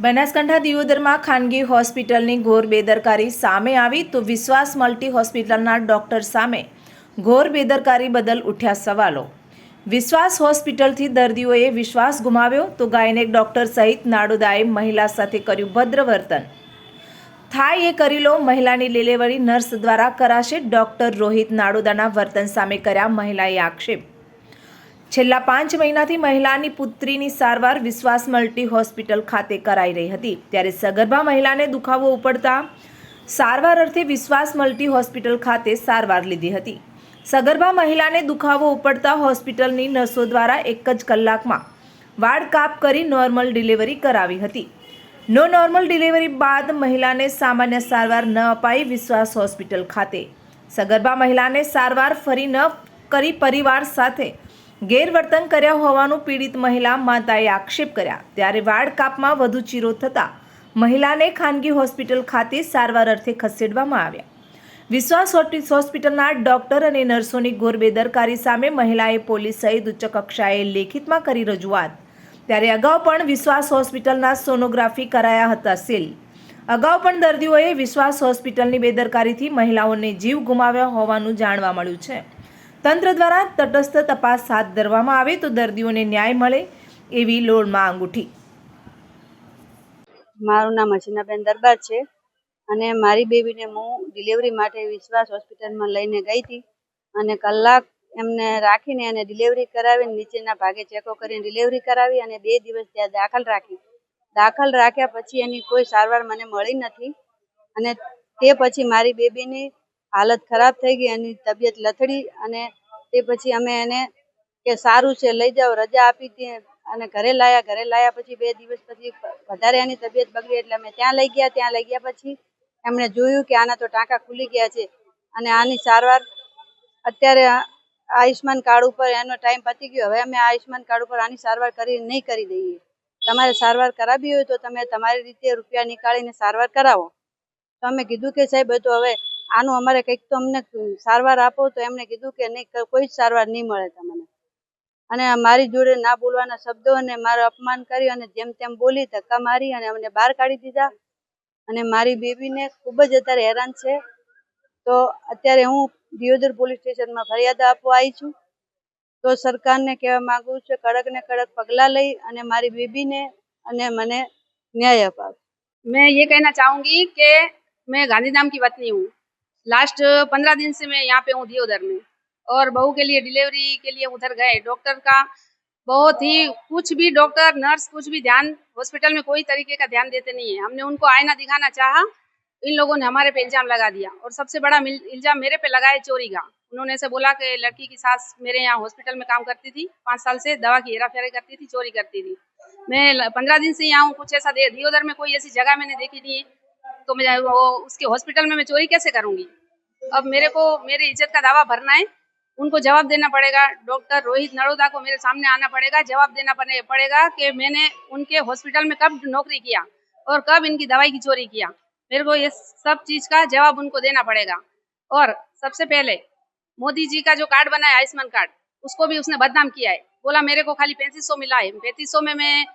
બનાસકાંઠા દિયોદરમાં ખાનગી હોસ્પિટલની ઘોર બેદરકારી સામે આવી તો વિશ્વાસ મલ્ટી હોસ્પિટલના ડોક્ટર સામે ઘોર બેદરકારી બદલ ઉઠ્યા સવાલો. વિશ્વાસ હોસ્પિટલથી દર્દીઓએ વિશ્વાસ ગુમાવ્યો તો ગાયનેક ડોક્ટર સહિત નાડોદાએ મહિલા સાથે કર્યું ભદ્ર વર્તન થાય એ કરી લો મહિલાની ડિલિવરી નર્સ દ્વારા કરાશે ડોક્ટર રોહિત નાડુદાના વર્તન સામે કર્યા મહિલાએ આક્ષેપ. છેલ્લા પાંચ મહિનાથી મહિલાની પુત્રીની સારવાર વિશ્વાસ મલ્ટી હોસ્પિટલ ખાતે કરાઈ રહી હતી. ત્યારે સગર્ભા મહિલાને દુખાવો ઉપડતા સારવાર અર્થે વિશ્વાસ મલ્ટી હોસ્પિટલ ખાતે સારવાર લીધી હતી. સગર્ભા મહિલાને દુખાવો ઉપડતા હોસ્પિટલની નર્સો દ્વારા એક જ કલાકમાં વાડ કાપ કરી નોર્મલ ડિલિવરી કરાવી હતી. નો નોર્મલ ડિલિવરી બાદ મહિલાને સામાન્ય સારવાર ન અપાઈ વિશ્વાસ હોસ્પિટલ ખાતે. સગર્ભા મહિલાને સારવાર ફરી ન કરી પરિવાર સાથે ગેરવર્તન કર્યા હોવાનું પીડિત મહિલા માતાએ આક્ષેપ કર્યા. ત્યારે વાડ કાપમાં વધુ ચીરો થતાં મહિલાને ખાનગી હોસ્પિટલ ખાતે સારવાર અર્થે ખસેડવામાં આવ્યા. વિશ્વાસ હોસ્પિટલના ડોક્ટર અને નર્સોની ગોરબેદરકારી સામે મહિલાએ પોલીસ સહિત ઉચ્ચ કક્ષાએ લેખિતમાં કરી રજૂઆત. ત્યારે અગાઉ પણ વિશ્વાસ હોસ્પિટલના સોનોગ્રાફી કરાયા હતા સીલ. અગાઉ પણ દર્દીઓએ વિશ્વાસ હોસ્પિટલની બેદરકારીથી મહિલાઓને જીવ ગુમાવ્યા હોવાનું જાણવા મળ્યું છે. તંત્ર દ્વારા તટસ્થ તપાસ હાથ ધરવામાં આવે તો દર્દીઓને ન્યાય મળે એવી લોડમાં અંગૂઠી. મારું નામ હસીનાબેન દરબાર છે અને મારી બેબીને હું ડિલિવરી માટે વિશ્વાસ હોસ્પિટલમાં લઈને ગઈ હતી અને કલાક એમને રાખીને અને ડિલિવરી કરાવીને નીચેના ભાગે ચેકો કરીને ડિલિવરી કરાવી અને બે દિવસ ત્યાં દાખલ રાખી. દાખલ રાખ્યા પછી એની કોઈ સારવાર મને મળી નથી અને તે પછી મારી બેબીની હાલત ખરાબ થઈ ગઈ, એની તબિયત લથડી અને તે પછી અમે એને કે સારું છે, લઈ જાઓ, રજા આપી હતી અને ઘરે લાયા ઘરે લાયા પછી બે દિવસ પછી વધારે એની તબિયત બગડી એટલે અમે ત્યાં લઈ ગયા, ત્યાં લઈ ગયા પછી એમણે જોયું કે આના તો ટાંકા ખુલી ગયા છે અને આની સારવાર અત્યારે આયુષ્માન કાર્ડ ઉપર એનો ટાઈમ પતી ગયો, હવે અમે આયુષ્માન કાર્ડ ઉપર આની સારવાર કરી નહીં કરી દઈએ. તમારે સારવાર કરાવી હોય તો તમે તમારી રીતે રૂપિયા નીકાળીને સારવાર કરાવો. તો અમે કીધું કે સાહેબ તો હવે આનું અમારે કંઈક તો અમને સારવાર આપો તો એમણે કીધું કે નહીં કોઈ જ સારવાર નહીં મળે તમને અને મારી જોડે ના બોલવાના શબ્દો અને મારું અપમાન કર્યું અને જેમ તેમ બોલી ધક્કા મારી અને અમને બહાર કાઢી દીધા અને મારી બેબીને ખૂબ જ અત્યારે હેરાન છે તો અત્યારે હું દિયોદર પોલીસ સ્ટેશનમાં ફરિયાદ આપવા આવી છું તો સરકારને કહેવા માંગુ છું કડક ને કડક પગલાં લઈ અને મારી બેબીને અને મને ન્યાય અપાવે मैं ये कहना चाहूंगी कि मैं गांधीधाम की पत्नी हूँ लास्ट पंद्रह दिन से मैं यहाँ पे हूँ दियोदर में। और बहू के लिए डिलीवरी के लिए उधर गए डॉक्टर का। बहुत ही कुछ भी डॉक्टर नर्स कुछ भी ध्यान हॉस्पिटल में कोई तरीके का ध्यान देते नहीं है। हमने उनको आईना दिखाना चाहा। इन लोगों ने हमारे पे इल्ज़ाम लगा दिया। और सबसे बड़ा इल्ज़ाम मेरे पे लगाया चोरी का। उन्होंने ऐसे बोला कि लड़की की सास मेरे यहाँ हॉस्पिटल में काम करती थी। पाँच साल से दवा की हेरा फेरी करती थी, चोरी करती थी। मैं पंद्रह दिन से यहाँ हूँ। कुछ ऐसा दे, दियोदर में कोई ऐसी जगह मैंने देखी नहीं है। तो मैं वो उसके हॉस्पिटल में मैं चोरी कैसे करूँगी? अब मेरे को, मेरी इज़्ज़त का दावा भरना है, उनको जवाब देना पड़ेगा। डॉक्टर रोहित नरोदा को मेरे सामने आना पड़ेगा, जवाब देना पड़ेगा कि मैंने उनके हॉस्पिटल में कब नौकरी किया और कब इनकी दवाई की चोरी किया। मेरे को ये सब चीज़ का जवाब उनको देना पड़ेगा। और सबसे पहले, मोदी जी का जो कार्ड बना है, आयुष्मान कार्ड, उसको भी उसने बदनाम किया है। बोला, मेरे को खाली पैंतीस सौ मिला है। पैंतीस सौ में मैं,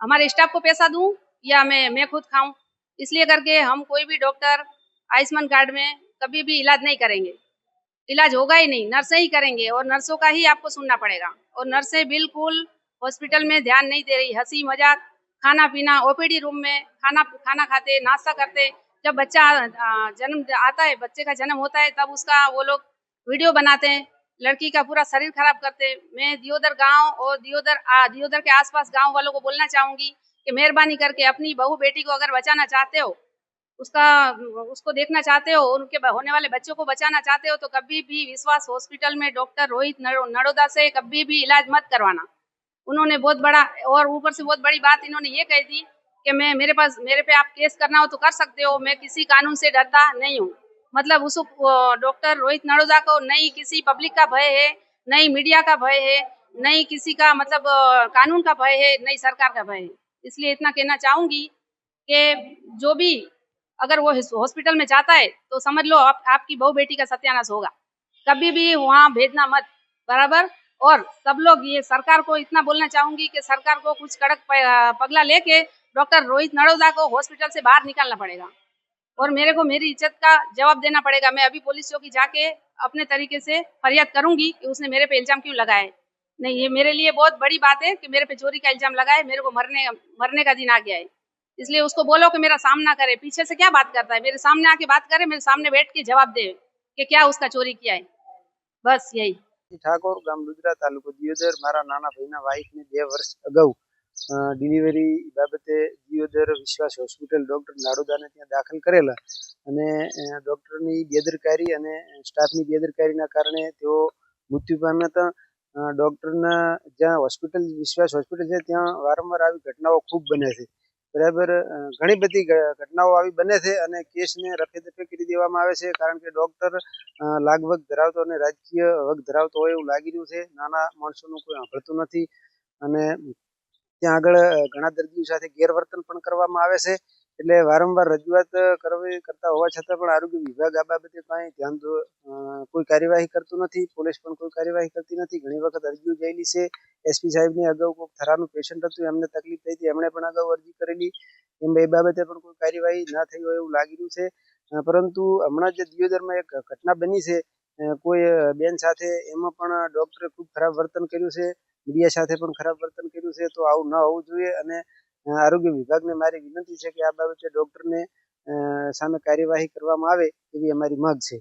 हमारे स्टाफ को पैसा दूँ या मैं मैं खुद खाऊं? इसलिए करके हम कोई भी डॉक्टर आयुष्मान कार्ड में कभी भी इलाज नहीं करेंगे। इलाज होगा ही नहीं नर्सें ही करेंगे और नर्सों का ही आपको सुनना पड़ेगा। और नर्सें बिल्कुल हॉस्पिटल में ध्यान नहीं दे रही हँसी मज़ाक खाना पीना ओपीडी रूम में खाना खाना खाते नाश्ता करते। जब बच्चा जन्म आता है बच्चे का जन्म होता है तब उसका वो लोग वीडियो बनाते हैं। लड़की का पूरा शरीर खराब करते। मैं दियोदर गाँव और दियोदर आ, दियोदर के आसपास गाँव वालों को बोलना चाहूँगी कि मेहरबानी करके अपनी बहू बेटी को अगर बचाना चाहते हो, उसका, उसको देखना चाहते हो, उनके होने वाले बच्चों को बचाना चाहते हो तो कभी भी विश्वास हॉस्पिटल में डॉक्टर रोहित नरोदा से कभी भी इलाज मत करवाना। उन्होंने बहुत बड़ा, और ऊपर से बहुत बड़ी बात इन्होंने ये कही थी कि मैं, मेरे पास, मेरे पे आप केस करना हो तो कर सकते हो, मैं किसी कानून से डरता नहीं हूँ। मतलब उस डॉक्टर रोहित नरोदा को नहीं किसी पब्लिक का भय है नहीं मीडिया का भय है नहीं किसी का मतलब कानून का भय है नहीं सरकार का भय है। इसलिए इतना कहना चाहूँगी कि जो भी अगर वो हॉस्पिटल में जाता है तो समझ लो आप, आपकी बहू बेटी का सत्यानाश होगा। कभी भी वहाँ भेजना मत बराबर? और सब लोग ये सरकार को इतना बोलना चाहूँगी कि सरकार को कुछ कड़क पगला लेके डॉक्टर रोहित नड़ोदा को हॉस्पिटल से बाहर निकालना पड़ेगा। और मेरे को मेरी इज़्ज़त का जवाब देना पड़ेगा। मैं अभी पुलिस चौकी जाके अपने तरीके से फरियाद करूँगी कि उसने मेरे पे इल्ज़ाम क्यों लगाया नहीं ये मेरे लिए बहुत बड़ी बात है कि मेरे पे चोरी का इल्जाम लगा है मेरे को मरने मरने का दिन आ गया है इसलिए उसको बोलो कि मेरा सामना करे पीछे से क्या बात करता है मेरे सामने आके बात करे मेरे सामने बैठ के जवाब दे कि क्या उसका चोरी किया है बस यही ઠાકોર ગામ લુદ્રા તાલુકો દિયોદર મારા નાના ભાઈના વાઈફને બે વર્ષ અગાઉ અ, ડિલિવરી બાબતે દિયોદર વિશ્વાસ હોસ્પિટલ ડૉક્ટર નાડોદાને ત્યાં દાખલ કરેલા અને અ, ડૉક્ટરની બેદરકારી અને સ્ટાફની બેદરકારીના કારણે તેઓ મૃત્યુ પામ્યા હતા અ, ડૉક્ટરના જ્યાં હોસ્પિટલ, વિશ્વાસ હોસ્પિટલ છે, ત્યાં વારંવાર આવી ઘટનાઓ ખૂબ બને છે. બરાબર ઘણી બધી ઘટનાઓ આવી બને છે અને કેસને રફે દફે કરી દેવામાં આવે છે, કારણ કે ડૉક્ટર લાગવગ ધરાવતો અને રાજકીય વગ ધરાવતો હોય એવું લાગી રહ્યું છે. નાના માણસોનું કોઈ સાંભળતું નથી અને ત્યાં આગળ ઘણા દર્દીઓ સાથે ગેરવર્તન પણ કરવામાં આવે છે. એટલે વારંવાર રજૂઆત કરવી કરતા હોવા છતાં પણ આરોગ્ય વિભાગ આ બાબતે કાંઈ ધ્યાન કોઈ કાર્યવાહી કરતું નથી. પોલીસ પણ કોઈ કાર્યવાહી કરતી નથી. ઘણી વખત અરજીઓ ગયેલી છે. એસપી સાહેબને અગાઉ કોઈક થરાનું પેશન્ટ હતું. એમને તકલીફ થઈ હતી. એમણે પણ અગાઉ અરજી કરેલી. એમ એ બાબતે પણ કોઈ કાર્યવાહી ના થઈ હોય એવું લાગી રહ્યું છે પરંતુ હમણાં જે દિયોદરમાં એક ઘટના બની છે કોઈ બેન સાથે એમાં પણ ડોક્ટરે ખૂબ ખરાબ વર્તન કર્યું છે. મીડિયા સાથે પણ ખરાબ વર્તન કર્યું છે. તો આવું ન હોવું જોઈએ અને આરોગ્ય વિભાગને મારી વિનંતી છે કે આ બાબતે ડોક્ટરને સામે કાર્યવાહી કરવામાં આવે એવી અમારી માંગ છે.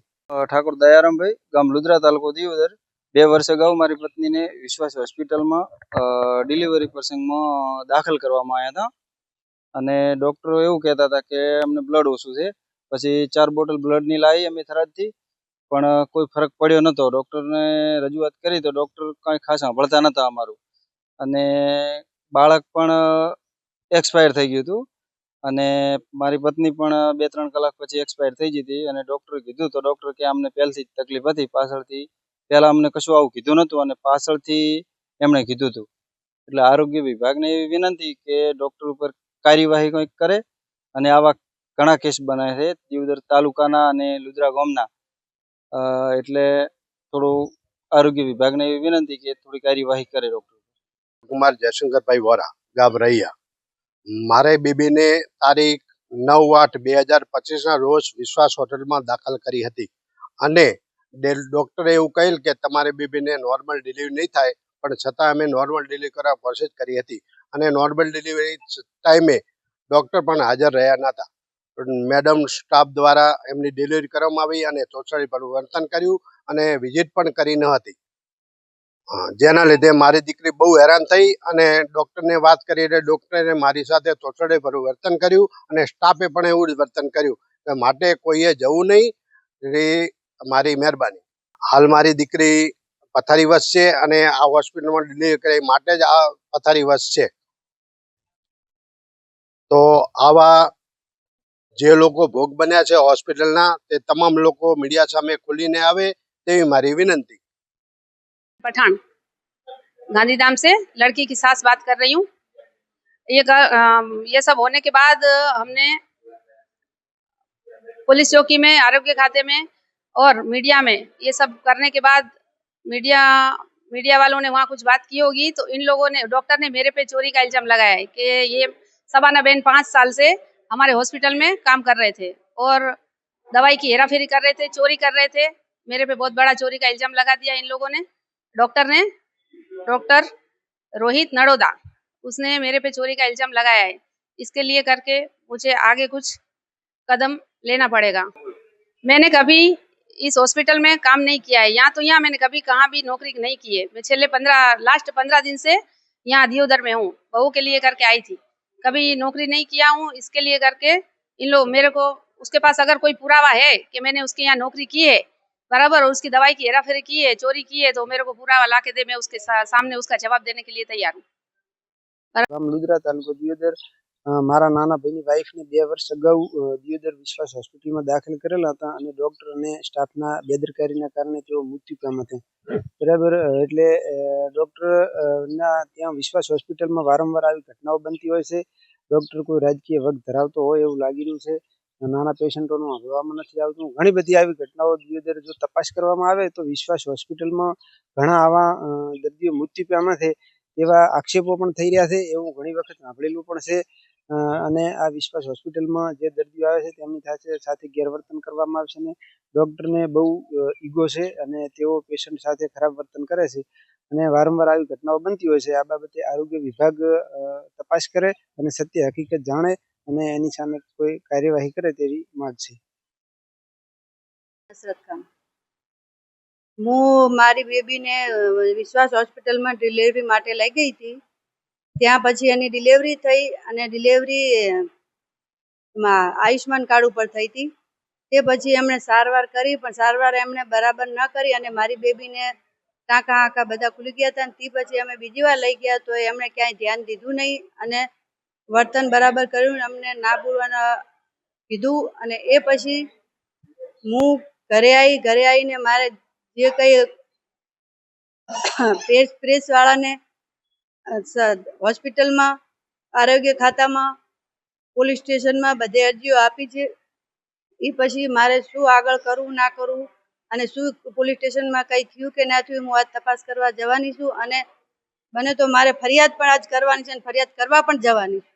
ઠાકોર દયારામભાઈ, ગામ લુદ્રા તાલુકો દિયોદર બે વર્ષ અગાઉ મારી પત્નીને વિશ્વાસ હોસ્પિટલમાં ડિલિવરી પ્રસંગમાં દાખલ કરવામાં આવ્યા હતા. અને ડૉક્ટરો એવું કહેતા હતા કે અમને બ્લડ ઓછું છે. પછી ચાર બોટલ બ્લડની લાવી અમે થરાદથી. પણ કોઈ ફરક પડ્યો નહોતો. ડૉક્ટરને રજૂઆત કરી તો ડૉક્ટર કાંઈ ખાસ સાંભળતા નહોતા અમારું. અને બાળક પણ એક્સપાયર થઈ ગયું હતું. અને મારી પત્ની પણ બે ત્રણ કલાક પછી એક્સપાયર થઈ ગઈ હતી અને ડૉક્ટરે કીધું તો ડૉક્ટર કે અમને પહેલથી જ તકલીફ હતી. પાછળથી પહેલાં અમને કશું આવું કીધું નહોતું અને પાછળથી એમણે કીધું હતું. એટલે આરોગ્ય વિભાગને એવી વિનંતી કે ડૉક્ટર ઉપર કાર્યવાહી કંઈક કરે અને આવા ઘણા કેસ બનાવે છે. દિયોદર તાલુકાના અને લુદ્રા ગામના. એટલે થોડું આરોગ્ય વિભાગને એવી વિનંતી કે થોડી કાર્યવાહી કરે ડૉક્ટર કુમાર જયશંકરભાઈ વોરા ગાબ રૈયા. મારે બીબીને તારીખ નવ આઠ બે હજાર પચીસના રોજ વિશ્વાસ હોટલમાં દાખલ કરી હતી. અને ડૉક્ટરે એવું કહેલ કે તમારી બીબીને નોર્મલ ડિલિવરી નહીં થાય, પણ છતાં અમે નોર્મલ ડિલિવરી કરવા પ્રોસેસ કરી હતી. અને નોર્મલ ડિલિવરી ટાઈમે ડૉક્ટર પણ હાજર રહ્યા નહોતા. મેડમ સ્ટાફ દ્વારા એમની ડિલિવરી કરવામાં આવી અને ચોચડી પર વર્તન કર્યું અને વિઝિટ પણ કરી ન હતી. જેના લીધે મારી દીકરી બહુ હેરાન થઈ અને ડૉક્ટરને વાત કરી એટલે ડૉક્ટરે મારી સાથે તોછડે ભરું વર્તન કર્યું અને સ્ટાફે પણ એવું જ વર્તન કર્યું. માટે કોઈએ જવું નહીં. એ મારી મહેરબાની. હાલ મારી દીકરી પથારીવશ છે અને આ હોસ્પિટલમાં ડિલિવરી કરી માટે જ આ પથારીવશ છે. તો આવા જે લોકો ભોગ બન્યા છે હોસ્પિટલના તે તમામ લોકો મીડિયા સામે ખુલીને આવે તેવી મારી વિનંતી. पठान। गांधीधाम से लड़की की सास बात कर रही हूँ। ये ये सब होने के बाद हमने पुलिस चौकी में, आरोग्य खाते में और मीडिया में ये सब करने के बाद मीडिया मीडिया वालों ने वहाँ कुछ बात की होगी तो इन लोगों ने, डॉक्टर ने मेरे पे चोरी का इल्ज़ाम लगाया है कि ये सबाना बहन पाँच साल से हमारे हॉस्पिटल में काम कर रहे थे और दवाई की हेराफेरी कर रहे थे, चोरी कर रहे थे। मेरे पे बहुत बड़ा चोरी का इल्ज़ाम लगा दिया इन लोगों ने। डॉक्टर ने, डॉक्टर रोहित नड़ोदा, उसने मेरे पे चोरी का इल्ज़ाम लगाया है। इसके लिए करके मुझे आगे कुछ कदम लेना पड़ेगा। मैंने कभी इस हॉस्पिटल में काम नहीं किया है। यहाँ तो यहाँ मैंने कभी कहाँ भी नौकरी नहीं की है। मैं छेल्ले पंद्रह, लास्ट पंद्रह दिन से यहाँ दियोदर में हूँ। बहू के लिए करके आई थी। कभी नौकरी नहीं किया हूँ। इसके लिए करके इन लोग मेरे को, उसके पास अगर कोई पुरावा है कि मैंने उसके यहाँ नौकरी की है बराबर और उसकी दवाई की हेराफेरी की है चोरी की है तो मेरे को पुरावा ला के दे मैं उसके सा, सामने उसका जवाब देने के लिए तैयार हूँ ગામ લુદ્રા તાલુકો દિયોદર અ, મારા નાના ભાઈની વાઈફને બે વર્ષ અગાઉ અ, દિયોદર વિશ્વાસ હોસ્પિટલમાં દાખલ કરેલા હતા અને ડૉક્ટર અને સ્ટાફના બેદરકારીના કારણે તેઓ મૃત્યુ પામ્યા હતા બરાબર અ, એટલે અ, ડૉક્ટર અ, ના ત્યાં વિશ્વાસ હોસ્પિટલમાં વારંવાર આવી ઘટનાઓ બનતી હોય છે ડૉક્ટર કોઈ રાજકીય વગ ધરાવતો હોય એવું લાગી રહ્યું છે નાના પેશન્ટોનું સાંભળવામાં નથી આવતું. ઘણી બધી આવી ઘટનાઓ દિયોદર જો તપાસ કરવામાં આવે તો વિશ્વાસ હોસ્પિટલમાં ઘણા આવા દર્દીઓ મૃત્યુ પામ્યા છે એવા આક્ષેપો પણ થઈ રહ્યા છે. એવું ઘણી વખત સાંભળેલું પણ છે. અને આ વિશ્વાસ હોસ્પિટલમાં જે દર્દીઓ આવે છે તેમની સાથે સાથે ગેરવર્તન કરવામાં આવે છે અને ડૉક્ટરને બહુ ઈગો છે અને તેઓ પેશન્ટ સાથે ખરાબ વર્તન કરે છે અને વારંવાર આવી ઘટનાઓ બનતી હોય છે. આ બાબતે આરોગ્ય વિભાગ તપાસ કરે અને સત્ય હકીકત જાણે અને એની સામે કોઈ કાર્યવાહી કરે તેવી માંગ છે. હું મારી બેબીને વિશ્વાસ હોસ્પિટલમાં ડિલિવરી માટે લઈ ગઈ હતી. ત્યાં પછી એની ડિલિવરી થઈ અને ડિલિવરી માં આયુષ્માન કાર્ડ ઉપર થઈ હતી. તે પછી એમણે સારવાર કરી, પણ સારવાર એમણે બરાબર ન કરી અને મારી બેબીને ટાંકા આંકા બધા ખુલી ગયા હતા. તે પછી અમે બીજી વાર લઈ ગયા તો એમણે ક્યાંય ધ્યાન દીધું નહીં અને વર્તન બરાબર કર્યું અમને ના પૂરવાના કીધું અને એ પછી હું ઘરે આવી ઘરે આવીને મારે જે કંઈ પ્રેસ પ્રેસ વાળાને હોસ્પિટલમાં, આરોગ્ય ખાતામાં, પોલીસ સ્ટેશનમાં બધે અરજીઓ આપી છે. એ પછી મારે શું આગળ કરવું, ના કરવું અને શું પોલીસ સ્ટેશનમાં કંઈ થયું કે ના થયું હું આજ તપાસ કરવા જવાની છું અને બને તો મારે ફરિયાદ પણ આજ કરવાની છે અને ફરિયાદ કરવા પણ જવાની છું.